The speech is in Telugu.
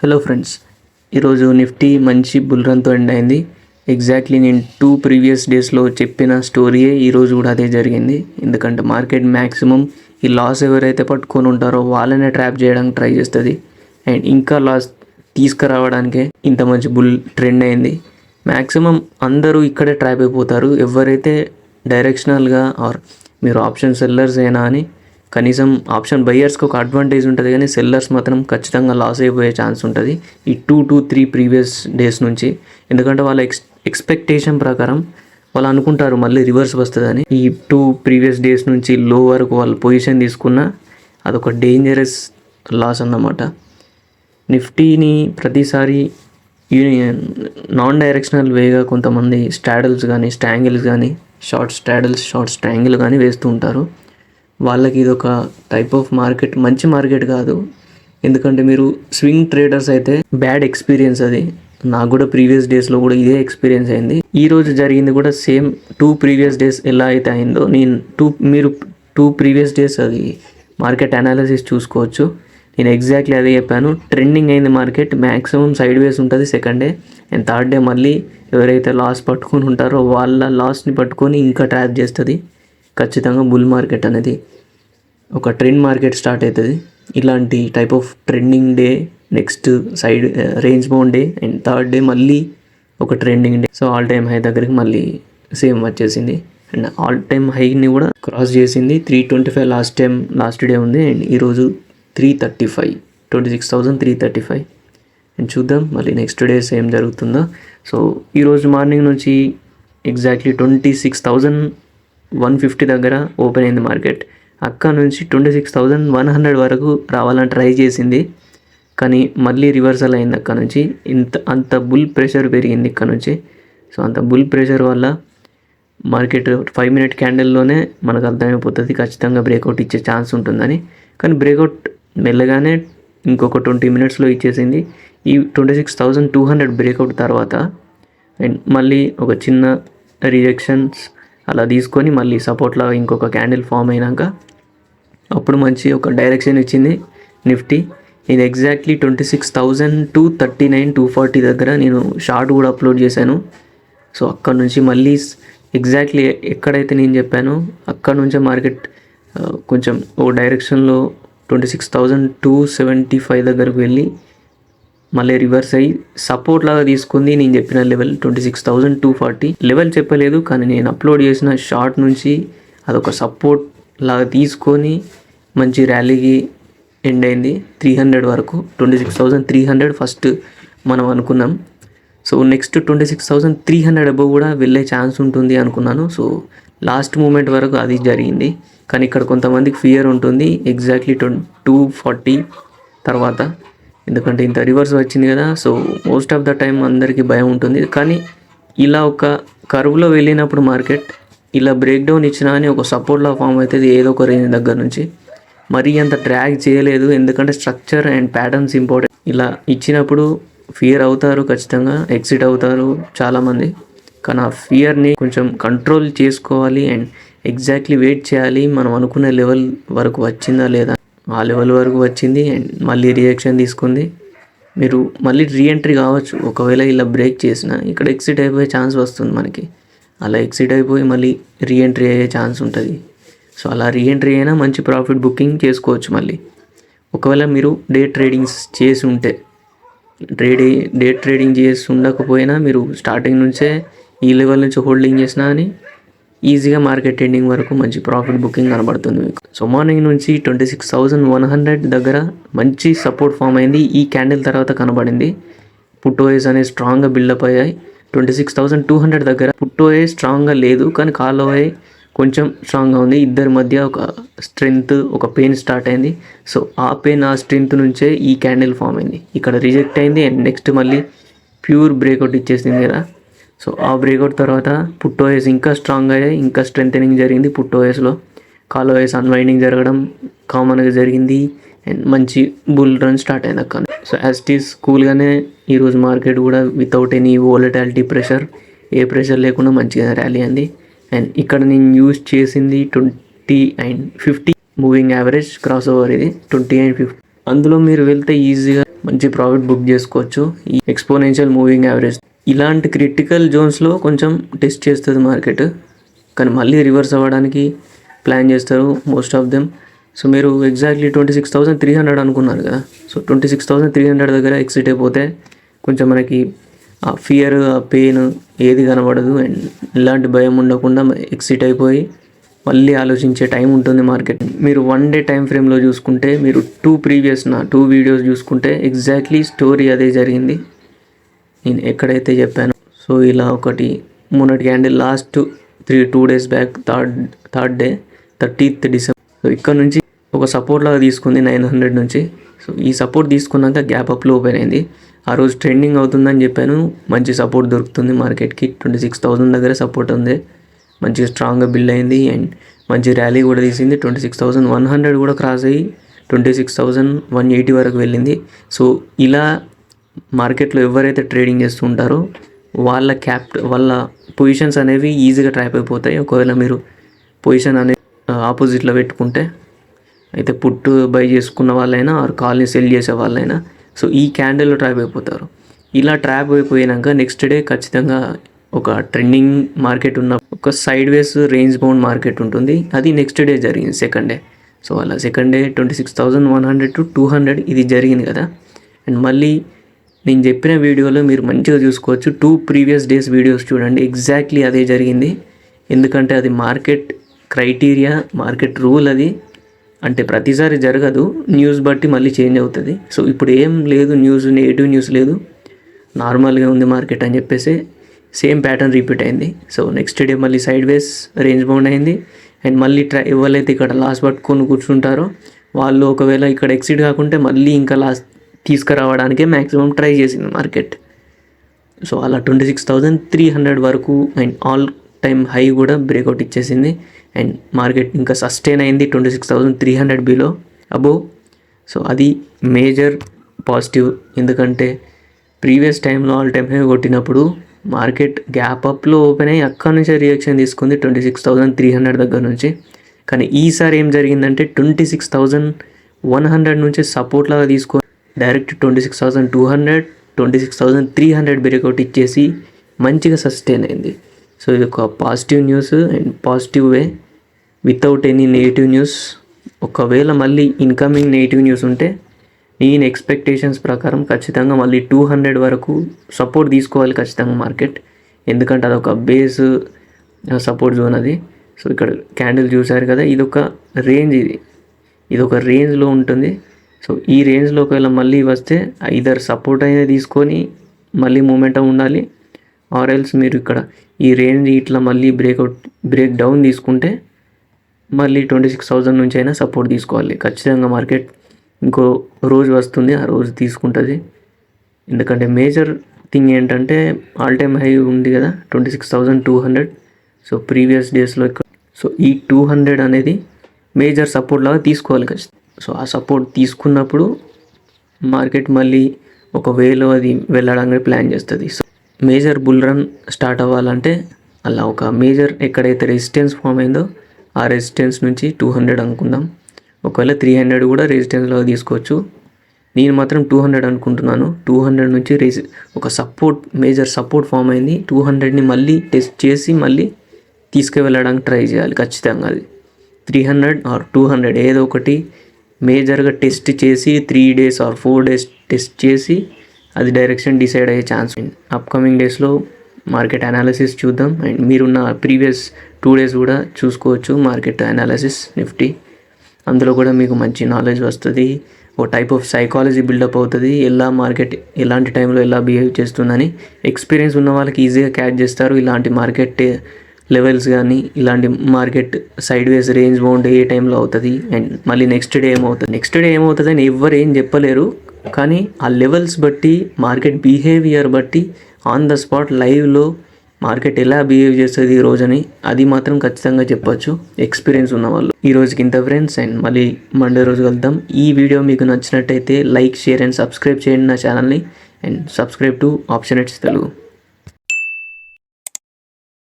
హలో ఫ్రెండ్స్ ఈరోజు నిఫ్టీ మంచి బుల్ రన్తో ఎండ్ అయింది. ఎగ్జాక్ట్లీ నేను టూ ప్రీవియస్ డేస్లో చెప్పిన స్టోరీయే ఈరోజు కూడా అదే జరిగింది. ఎందుకంటే మార్కెట్ మ్యాక్సిమం ఈ లాస్ ఎవరైతే పట్టుకొని ఉంటారో వాళ్ళనే ట్రాప్ చేయడానికి ట్రై చేస్తుంది. అండ్ ఇంకా లాస్ తీసుకురావడానికే ఇంత మంచి బుల్ ట్రెండ్ అయింది. మ్యాక్సిమం అందరూ ఇక్కడే ట్రాప్ అయిపోతారు. ఎవరైతే డైరెక్షనల్గా ఆర్ మీరు ఆప్షన్ సెల్లర్స్ అయినా అని కనీసం ఆప్షన్ బయ్యర్స్కి ఒక అడ్వాంటేజ్ ఉంటుంది కానీ సెల్లర్స్ మాత్రం ఖచ్చితంగా లాస్ అయిపోయే ఛాన్స్ ఉంటుంది ఈ two to three previous days నుంచి. ఎందుకంటే వాళ్ళ ఎక్స్ ఎక్స్పెక్టేషన్ ప్రకారం వాళ్ళు అనుకుంటారు మళ్ళీ రివర్స్ వస్తుందని. ఈ టూ ప్రీవియస్ డేస్ నుంచి లో వరకు వాళ్ళు పొజిషన్ తీసుకున్న అదొక డేంజరస్ లాస్ అన్నమాట. నిఫ్టీని ప్రతిసారి నాన్ డైరెక్షనల్ వేగా కొంతమంది స్టాడల్స్ కానీ స్టాంగిల్స్ కానీ షార్ట్ స్టాడల్స్ షార్ట్ స్టాంగిల్ కానీ వేస్తూ ఉంటారు. వాళ్ళకి ఇది ఒక టైప్ ఆఫ్ మార్కెట్ మంచి మార్కెట్ కాదు. ఎందుకంటే మీరు స్వింగ్ ట్రేడర్స్ అయితే బ్యాడ్ ఎక్స్పీరియన్స్ అది. నాకు కూడా ప్రీవియస్ డేస్లో కూడా ఇదే ఎక్స్పీరియన్స్ అయింది. ఈ రోజు జరిగింది కూడా సేమ్ టూ ప్రీవియస్ డేస్ ఎలా అయితే అయిందో నేను టూ మీరు టూ ప్రీవియస్ డేస్ అది మార్కెట్ అనాలిసిస్ చూసుకోవచ్చు. నేను ఎగ్జాక్ట్లీ అదే చెప్పాను. ట్రెండింగ్ అయింది మార్కెట్ మ్యాక్సిమం సైడ్ వేస్ ఉంటుంది second day and third day మళ్ళీ ఎవరైతే లాస్ పట్టుకొని ఉంటారో వాళ్ళ లాస్ని పట్టుకొని ఇంకా ట్రాప్ చేస్తుంది. ఖచ్చితంగా బుల్ మార్కెట్ అనేది. ఒక ట్రెండ్ మార్కెట్ స్టార్ట్ అవుతుంది ఇలాంటి type of trending day next side range bound day and third day మళ్ళీ ఒక trending day so all time high దగ్గరికి మళ్ళీ సేమ్ వచ్చేసింది. అండ్ ఆల్ టైమ్ హైని కూడా క్రాస్ చేసింది. Three twenty five last time last day ఉంది. అండ్ ఈరోజు three thirty five twenty six thousand three thirty five and చూద్దాం మళ్ళీ నెక్స్ట్ డేస్ ఏం జరుగుతుందో. సో ఈరోజు మార్నింగ్ నుంచి exactly twenty six thousand one fifty దగ్గర ఓపెన్ అయింది మార్కెట్ అక్కడ నుంచి twenty six thousand one hundred వరకు రావాలని ట్రై చేసింది. కానీ మళ్ళీ రివర్సల్ అయింది అక్కడ నుంచి. ఇంత అంత బుల్ ప్రెషర్ పెరిగింది ఇక్కడ నుంచి. సో అంత బుల్ ప్రెషర్ వల్ల మార్కెట్ ఫైవ్ మినిట్ క్యాండిల్లోనే మనకు అర్థమైపోతుంది. ఖచ్చితంగా బ్రేక్అవుట్ ఇచ్చే ఛాన్స్ ఉంటుందని. కానీ బ్రేక్అవుట్ మెల్లగానే ఇంకొక ట్వంటీ మినిట్స్లో ఇచ్చేసింది. ఈ twenty six thousand two hundred breakout తర్వాత అండ్ మళ్ళీ ఒక చిన్న రిజెక్షన్స్ అలా తీసుకొని మళ్ళీ సపోర్ట్లో ఇంకొక క్యాండిల్ ఫామ్ అయినాక అప్పుడు మంచి ఒక డైరెక్షన్ ఇచ్చింది నిఫ్టీ ఇది exactly twenty six thousand two thirty nine two forty దగ్గర నేను షార్ట్ కూడా అప్లోడ్ చేశాను. సో అక్కడ నుంచి మళ్ళీ ఎగ్జాక్ట్లీ ఎక్కడైతే నేను చెప్పానో అక్కడ నుంచే మార్కెట్ కొంచెం ఓ డైరెక్షన్లో twenty six thousand two seventy five దగ్గరకు వెళ్ళి మళ్ళీ రివర్స్ అయ్యి సపోర్ట్ లాగా తీసుకుంది. నేను చెప్పిన level twenty six thousand two forty level చెప్పలేదు కానీ నేను అప్లోడ్ చేసిన షార్ట్ నుంచి అదొక సపోర్ట్ లాగా తీసుకొని మంచి ర్యాలీకి ఎండ్ అయింది. త్రీ హండ్రెడ్ వరకు. Twenty six thousand three hundred first మనం అనుకున్నాం. So next twenty six thousand three hundred above కూడా వెళ్ళే ఛాన్స్ ఉంటుంది అనుకున్నాను. సో లాస్ట్ మూమెంట్ వరకు అది జరిగింది. కానీ ఇక్కడ కొంతమందికి ఫియర్ ఉంటుంది. ఎగ్జాక్ట్లీ ట్వంటీ టూ ఫార్టీ తర్వాత. ఎందుకంటే ఇంత రివర్స్ వచ్చింది కదా so most of the time అందరికీ భయం ఉంటుంది. కానీ ఇలా ఒక కరువులో వెళ్ళినప్పుడు మార్కెట్ ఇలా బ్రేక్ డౌన్ ఇచ్చినా అని ఒక సపోర్ట్లా ఫామ్ అవుతుంది ఏదో ఒక రేంజ్ దగ్గర నుంచి. మరీ అంత ట్రాక్ చేయలేదు ఎందుకంటే స్ట్రక్చర్ అండ్ ప్యాటర్న్స్ ఇంపార్టెంట్ ఇలా ఇచ్చినప్పుడు ఫియర్ అవుతారు ఖచ్చితంగా ఎగ్జిట్ అవుతారు చాలామంది. కానీ ఆ ఫియర్ని కొంచెం కంట్రోల్ చేసుకోవాలి అండ్ ఎగ్జాక్ట్లీ వెయిట్ చేయాలి. మనం అనుకునే లెవెల్ వరకు వచ్చిందా లేదా ఆ లెవెల్ వరకు వచ్చింది అండ్ మళ్ళీ రియాక్షన్ తీసుకుంది. మీరు మళ్ళీ రీఎంట్రీ కావచ్చు. ఒకవేళ ఇలా బ్రేక్ చేసిన ఇక్కడ ఎక్సిట్ అయిపోయే ఛాన్స్ వస్తుంది మనకి. అలా ఎక్సిట్ అయిపోయి మళ్ళీ రీఎంట్రీ అయ్యే ఛాన్స్ ఉంటుంది. సో అలా రీఎంట్రీ అయినా మంచి ప్రాఫిట్ బుకింగ్ చేసుకోవచ్చు మళ్ళీ. ఒకవేళ మీరు డే ట్రేడింగ్స్ చేసి ఉంటే ట్రేడింగ్ డే ట్రేడింగ్ చేసి ఉండకపోయినా మీరు స్టార్టింగ్ నుంచే ఈ లెవెల్ నుంచి హోల్డింగ్ చేసినా అని ఈజీగా మార్కెట్ ఎండింగ్ వరకు మంచి ప్రాఫిట్ బుకింగ్ కనబడుతుంది మీకు. సో మార్నింగ్ నుంచి twenty six thousand one hundred దగ్గర మంచి సపోర్ట్ ఫామ్ అయింది. ఈ క్యాండిల్ తర్వాత కనబడింది. పుట్టోయేస్ అనేవి స్ట్రాంగ్గా బిల్డప్ అయ్యాయి. Twenty six thousand two hundred దగ్గర పుట్టోయే స్ట్రాంగ్గా లేదు కానీ కాలోయే కొంచెం స్ట్రాంగ్గా ఉంది. ఇద్దరి మధ్య ఒక స్ట్రెంగ్త్ ఒక పెయిన్ స్టార్ట్ అయింది. సో ఆ పెయిన్ ఆ స్ట్రెంగ్త్ నుంచే ఈ క్యాండిల్ ఫామ్ అయింది. ఇక్కడ రిజెక్ట్ అయింది. అండ్ నెక్స్ట్ మళ్ళీ ప్యూర్ బ్రేక్అవుట్ ఇచ్చేసింది కదా. సో ఆ బ్రేక్అవుట్ తర్వాత పుట్టోఎస్ ఇంకా స్ట్రాంగ్ అయ్యాయి ఇంకా స్ట్రెంగ్ జరిగింది పుట్టోఎస్లో కాలోఎస్ అన్వైండింగ్ జరగడం కామన్గా జరిగింది అండ్ మంచి బుల్ రన్ స్టార్ట్ అయింది అక్కడ సో యాజ్ ఈస్ కూల్గానే ఈరోజు మార్కెట్ కూడా వితౌట్ ఎనీ వోలటాలిటీ ప్రెషర్ ఏ ప్రెషర్ లేకుండా మంచిగా ర్యాలీ అంది అండ్ ఇక్కడ నేను యూజ్ చేసింది twenty and fifty moving average cross over ఇది ట్వంటీ అండ్ ఫిఫ్టీ అందులో మీరు వెళ్తే ఈజీగా మంచి ప్రాఫిట్ బుక్ చేసుకోవచ్చు. ఈ ఎక్స్పోనెన్షియల్ మూవింగ్ యావరేజ్ ఇలాంటి క్రిటికల్ జోన్స్లో కొంచెం టెస్ట్ చేస్తుంది మార్కెట్ కానీ మళ్ళీ రివర్స్ అవ్వడానికి ప్లాన్ చేస్తారు మోస్ట్ ఆఫ్ దెమ్ సో మీరు exactly twenty six thousand three hundred అనుకున్నారు కదా. So twenty six thousand three hundred దగ్గర ఎక్సిట్ అయిపోతే కొంచెం మనకి ఆ ఫియర్ ఆ పెయిన్ ఏది కనబడదు. అండ్ ఎలాంటి భయం ఉండకుండా ఎక్సిట్ అయిపోయి మళ్ళీ ఆలోచించే టైం ఉంటుంది మార్కెట్ మీరు వన్ డే టైం ఫ్రేమ్లో చూసుకుంటే మీరు టూ ప్రీవియస్ నా టూ వీడియోస్ చూసుకుంటే ఎగ్జాక్ట్లీ స్టోరీ అదే జరిగింది. నేను ఎక్కడైతే చెప్పాను. సో ఇలా ఒకటి. మొన్నటికి candle last three two days back third third day thirtieth December so ఇక్కడ నుంచి ఒక సపోర్ట్ లాగా తీసుకుంది నైన్ హండ్రెడ్ నుంచి. సో ఈ సపోర్ట్ తీసుకున్నాక గ్యాప్ అప్లో ఓపెన్ అయింది. ఆ రోజు ట్రెండింగ్ అవుతుందని చెప్పాను. మంచి సపోర్ట్ దొరుకుతుంది మార్కెట్కి. ట్వంటీ సిక్స్ థౌసండ్ దగ్గర సపోర్ట్ ఉంది. మంచిగా స్ట్రాంగ్గా బిల్డ్ అయింది. అండ్ మంచి ర్యాలీ కూడా తీసింది. Twenty six thousand one hundred కూడా క్రాస్ అయ్యి twenty six thousand one eighty వరకు వెళ్ళింది. సో ఇలా మార్కెట్లో ఎవరైతే ట్రేడింగ్ చేస్తుంటారో వాళ్ళ క్యాప్ వాళ్ళ పొజిషన్స్ అనేవి ఈజీగా ట్రాప్ అయిపోతాయి. ఒకవేళ మీరు పొజిషన్ అనేది ఆపోజిట్లో పెట్టుకుంటే అయితే పుట్టు బై చేసుకున్న వాళ్ళైనా ఆర్ కాల్ని సెల్ చేసే వాళ్ళైనా సో ఈ క్యాండిల్లో ట్రాప్ అయిపోతారు. ఇలా ట్రాప్ అయిపోయినాక నెక్స్ట్ డే ఖచ్చితంగా ఒక ట్రెండింగ్ మార్కెట్ ఉన్న ఒక sideways range bound market ఉంటుంది. అది నెక్స్ట్ డే జరిగింది సెకండ్ డే సో అలా second day twenty six thousand one hundred to two hundred ఇది జరిగింది కదా. అండ్ మళ్ళీ నేను చెప్పిన వీడియోలో మీరు మంచిగా చూసుకోవచ్చు. టూ ప్రీవియస్ డేస్ వీడియోస్ చూడండి. ఎగ్జాక్ట్లీ అదే జరిగింది. ఎందుకంటే అది మార్కెట్ క్రైటీరియా మార్కెట్ రూల్ అది. అంటే ప్రతిసారి జరగదు. న్యూస్ బట్టి మళ్ళీ చేంజ్ అవుతుంది. సో ఇప్పుడు ఏం లేదు. న్యూస్ నెగిటివ్ న్యూస్ లేదు. నార్మల్గా ఉంది మార్కెట్ అని చెప్పేసి సేమ్ ప్యాటర్న్ రిపీట్ అయింది. సో నెక్స్ట్ డే మళ్ళీ సైడ్ వేస్ రేంజ్ బౌండ్ అయింది. అండ్ మళ్ళీ ట్రై ఎవరైతే ఇక్కడ లాస్ పట్టుకొని కూర్చుంటారో వాళ్ళు ఒకవేళ ఇక్కడ ఎక్సిట్ కాకుంటే మళ్ళీ ఇంకా లాస్ట్ తీసుకురావడానికే మ్యాక్సిమం ట్రై చేసింది మార్కెట్ సో అలా twenty six thousand three hundred వరకు అండ్ ఆల్ టైమ్ హై కూడా బ్రేక్అవుట్ ఇచ్చేసింది. అండ్ మార్కెట్ ఇంకా సస్టైన్ అయింది twenty six thousand three hundred below above so అది మేజర్ పాజిటివ్ ఎందుకంటే ప్రీవియస్ టైంలో ఆల్ టైమ్ హై కొట్టినప్పుడు మార్కెట్ గ్యాప్ అప్లో ఓపెన్ అయ్యి అక్కడ నుంచే రియాక్షన్ తీసుకుంది twenty six thousand three hundred దగ్గర నుంచి. కానీ ఈసారి ఏం జరిగిందంటే twenty six thousand one hundred నుంచి సపోర్ట్ లాగా తీసుకొని direct twenty six thousand two hundred twenty six thousand three hundred breakout ఇచ్చేసి మంచిగా సస్టైన్ అయింది. సో ఇది ఒక positive news and positive way. Without any negative news ఒకవేళ మళ్ళీ ఇన్కమింగ్ నెగిటివ్ న్యూస్ ఉంటే నేను ఎక్స్పెక్టేషన్స్ ప్రకారం ఖచ్చితంగా మళ్ళీ టూ హండ్రెడ్ వరకు సపోర్ట్ తీసుకోవాలి ఖచ్చితంగా మార్కెట్. ఎందుకంటే అదొక బేస్ సపోర్ట్ జోన్ అది. సో ఇక్కడ క్యాండిల్ చూశారు కదా ఇది ఒక రేంజ్ ఇది. ఇది ఒక రేంజ్లో ఉంటుంది. సో ఈ రేంజ్లో ఒకవేళ మళ్ళీ వస్తే ఐదర్ సపోర్ట్ అయినా తీసుకొని మళ్ళీ మూమెంటం ఉండాలి ఆర్ ఎల్స్ మీరు ఇక్కడ ఈ రేంజ్ ఇట్లా మళ్ళీ బ్రేక్అవుట్ బ్రేక్ డౌన్ తీసుకుంటే మళ్ళీ ట్వంటీ సిక్స్ థౌజండ్ నుంచి అయినా సపోర్ట్ తీసుకోవాలి. ఖచ్చితంగా మార్కెట్ ఇంకో రోజు వస్తుంది ఆ రోజు తీసుకుంటుంది. ఎందుకంటే మేజర్ థింగ్ ఏంటంటే ఆల్ టైమ్ హై ఉంది కదా twenty six thousand two hundred so previous డేస్లో ఇక్కడ సో ఈ టూ హండ్రెడ్ అనేది మేజర్ సపోర్ట్ లాగా తీసుకోవాలి ఖచ్చితంగా. సో ఆ సపోర్ట్ తీసుకున్నప్పుడు మార్కెట్ మళ్ళీ ఒక వేలో అది వెళ్ళడానికి ప్లాన్ చేస్తుంది. So major bull run start అవ్వాలంటే అలా ఒక మేజర్ ఎక్కడైతే రెసిస్టెన్స్ ఫామ్ అయిందో ఆ రెసిస్టెన్స్ నుంచి టూ హండ్రెడ్ అనుకుందాం. ఒకవేళ త్రీ హండ్రెడ్ కూడా రెసిస్టెన్స్లో తీసుకోవచ్చు. నేను మాత్రం టూ హండ్రెడ్ అనుకుంటున్నాను. టూ హండ్రెడ్ నుంచి రేసి ఒక సపోర్ట్ మేజర్ సపోర్ట్ ఫామ్ అయింది. టూ హండ్రెడ్ని మళ్ళీ టెస్ట్ చేసి మళ్ళీ తీసుకువెళ్ళడానికి ట్రై చేయాలి. ఖచ్చితంగా అది. Three hundred or two hundred ఏదో ఒకటి మేజర్గా టెస్ట్ చేసి three days or four days test చేసి అది డైరెక్షన్ డిసైడ్ అయ్యే ఛాన్స్ ఉంది. అప్కమింగ్ డేస్లో మార్కెట్ అనాలిసిస్ చూద్దాం. అండ్ మీరున్న ప్రీవియస్ టూ డేస్ కూడా చూసుకోవచ్చు మార్కెట్ అనాలిసిస్ నిఫ్టీ అందులో కూడా మీకు మంచి నాలెడ్జ్ వస్తుంది. ఓ టైప్ ఆఫ్ సైకాలజీ బిల్డప్ అవుతుంది. ఎలా మార్కెట్ ఎలాంటి టైంలో ఎలా బిహేవ్ చేస్తుందని. ఎక్స్పీరియన్స్ ఉన్న వాళ్ళకి ఈజీగా క్యాచ్ చేస్తారు. ఇలాంటి మార్కెట్ లెవెల్స్ కానీ ఇలాంటి market sideways range bound ఏ టైంలో అవుతుంది. అండ్ మళ్ళీ నెక్స్ట్ డే ఏమవుతుంది? నెక్స్ట్ డే ఏమవుతుంది అని ఎవ్వరు ఏం చెప్పలేరు. కానీ ఆ లెవెల్స్ బట్టి మార్కెట్ బిహేవియర్ బట్టి ఆన్ ద స్పాట్ లైవ్లో మార్కెట్ ఎలా బిహేవ్ చేస్తుంది ఈ రోజని అది మాత్రం ఖచ్చితంగా చెప్పొచ్చు. ఎక్స్పీరియన్స్ ఉన్న వాళ్ళు. ఈ రోజుకి ఇంత ఫ్రెండ్స్ అండ్ మళ్ళీ మండే రోజు కలుద్దాం. ఈ వీడియో మీకు నచ్చినట్టయితే లైక్ షేర్ అండ్ సబ్స్క్రైబ్ చేయండి నా ఛానల్ని అండ్ సబ్స్క్రైబ్ టు ఆప్షన్ ఎట్స్ తెలుగు.